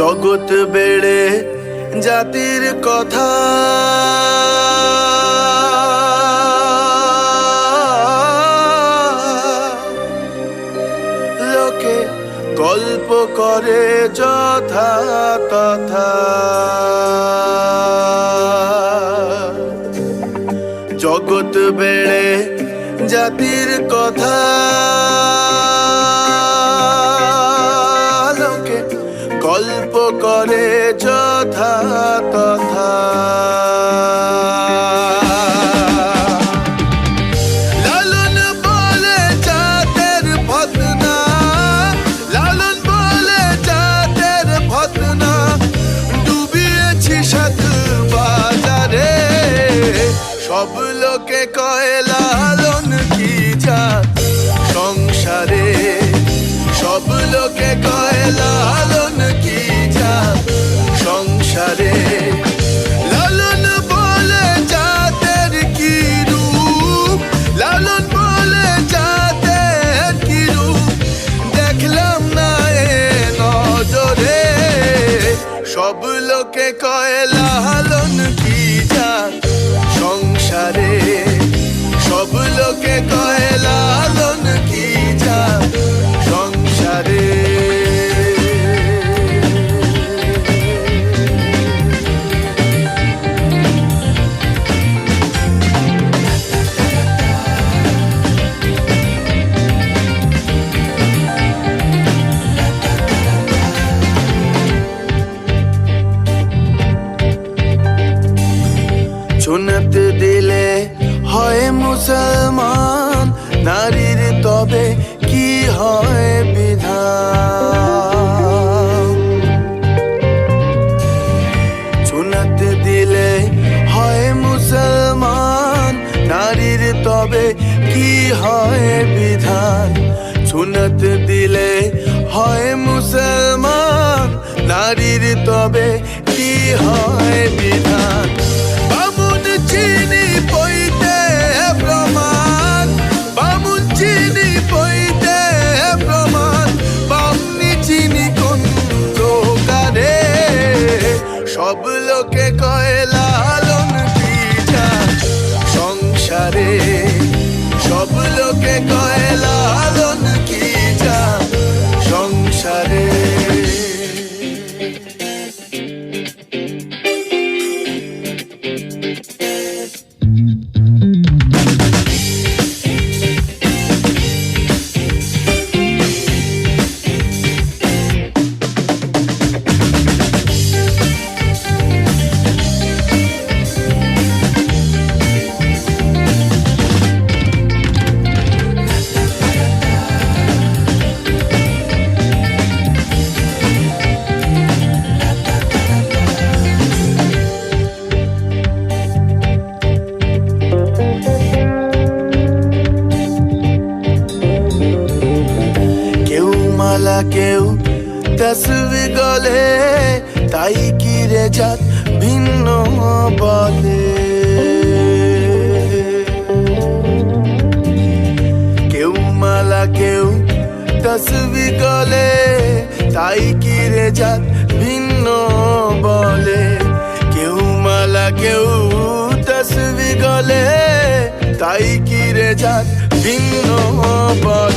জগৎ বেড়ে জাতির কথা। লোকে গল্প করে যথা তথা। জগৎ বেড়ে জাতির কথা। গল্প করে যথা তথা। সব লোকে লালন সংসারে সব লোকে কয় লালন সংসারে সুনত দিলে হয় মুসলমান, নারীর তবে কি হয় বিধান? বামুন চিনি বামুন চিনি চিনি কোন প্রকারে? সব লোকে সংসারে সব লোকে কয় মালা কেউ তসবি গলে তাই কি রে জাত ভিন্ন বলে কেউ মালা কেউ তসবি গলে তাই কি রে জাত ভিন্ন বলে কেউ মালা কেউ তসবি গলে তাই কি রে জাত ভিন্ন বলে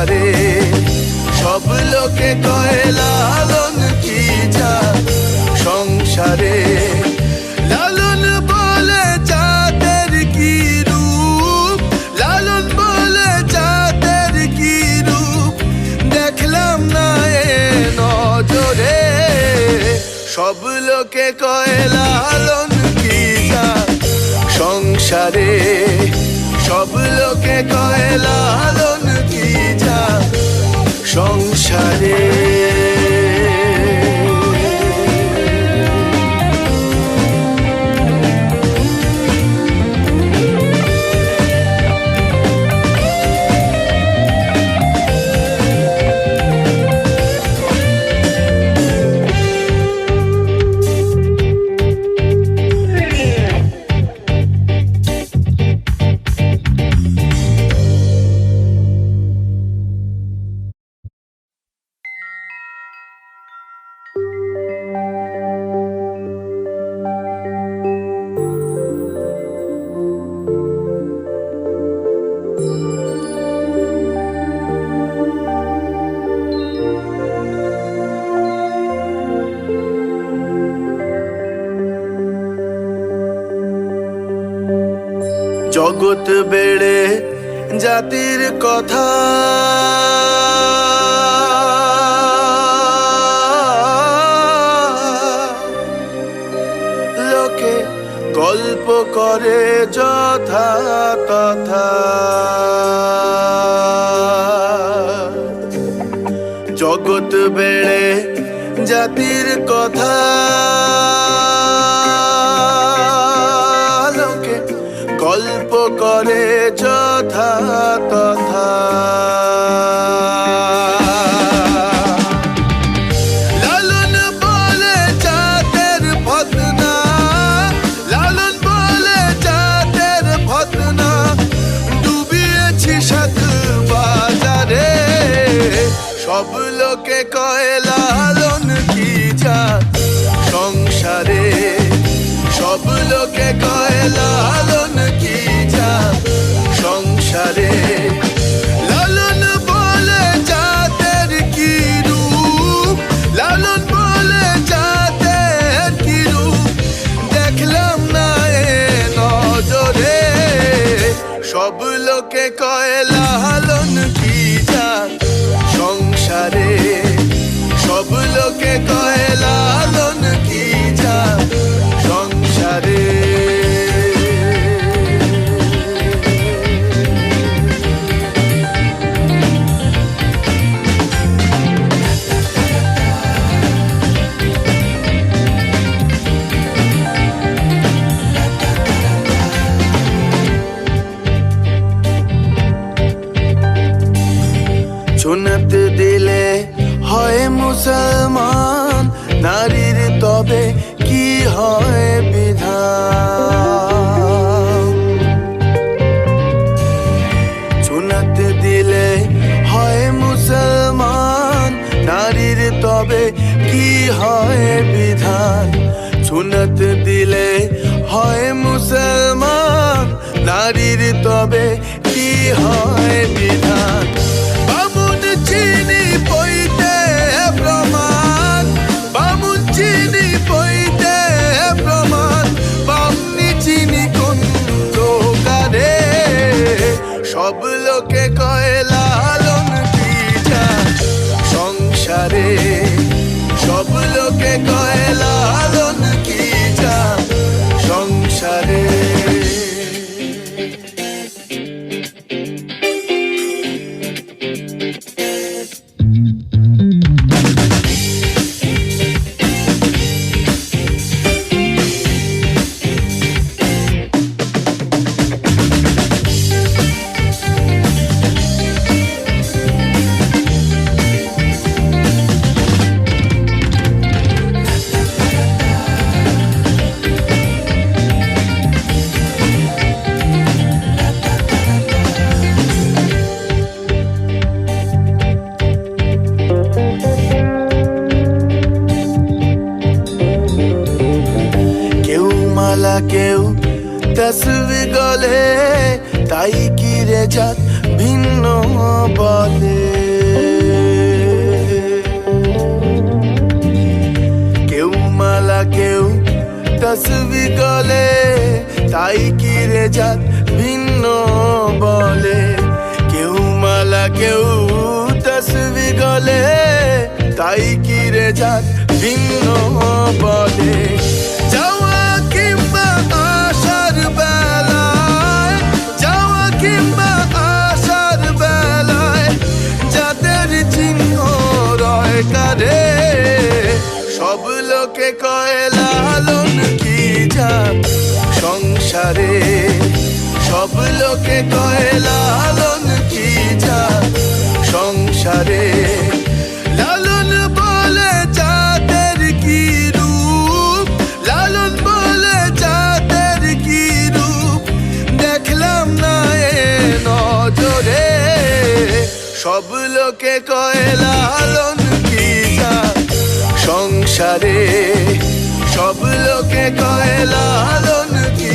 সংসারে সব লোকে কয়, লালন কি জাত সংসারে? লালন বলে জাতের কি রূপ? লালন বলে জাতের কি রূপ? দেখলাম না এ নজরে। সব লোকে কয়, লালন কি জাত সংসারে? সব লোকে কয়, লালন সংসারে জগৎ বেড়ে জাতির কথা। লোকে গল্প করে যথা তথা। জগৎ বেড়ে জাতির কথা। গল্প করে যথা তথা। সব লোকে কয় লালন কি জাত সংসারে? সব লোকে কয়, লালন কি জাত সংসারে লালন বলে জাতের কি রূপ? লালন বলে জাতের কি রূপ? দেখলাম না এ নজরে। সব লোকে কয় তবে কি হয় বিধান? সুনত দিলে হয় মুসলমান নারীর তবে তসবি গলে, তাই কি রে জাত ভিন্ন বলে? কেউ মালা, কেউ তসবি গলে, তাই কি রে জাত ভিন্ন বলে? যাওয়া সব লোকে কয় সব লোকে কয় লালন কি জাত সংসারে লালন বলে জাতের কি রূপ? লালন বলে জাতের কি রূপ? দেখলাম না এ নজরে। সব লোকে কয় লালন কি জাত সংসারে সব লোকে কয় লালন কি